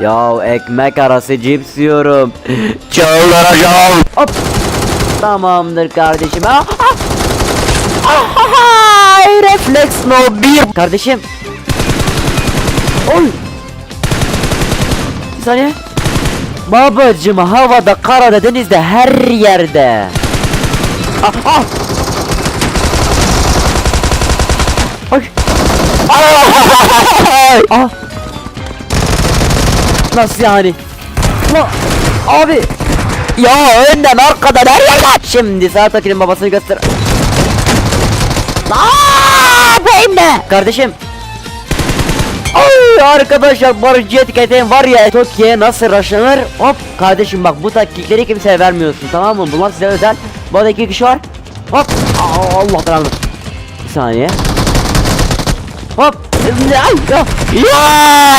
Ya ekmek arası cips yiyorum. Çıldıracağım. Hop. Tamamdır kardeşim. Ah, ah. Ah, ah, ah. Refleks no bir. Kardeşim. Oy. Bir saniye. Babacım havada, karada, denizde, her yerde. Ah, ah. Ay. Ay. Ah. Nasıl yani? La, abi. Ya önden arkadan her yerden. Şimdi sağ takilin babasını göster. Aaa benim de. Kardeşim. Ay arkadaşlar barış etiketin var ya Tokyo'ya nasıl raşlanır hop kardeşim bak bu taktikleri kimseye vermiyorsun tamam mı bunlar size özel bu arada iki kişi var hop Aa, Allah belanı bir saniye hop ay ya ya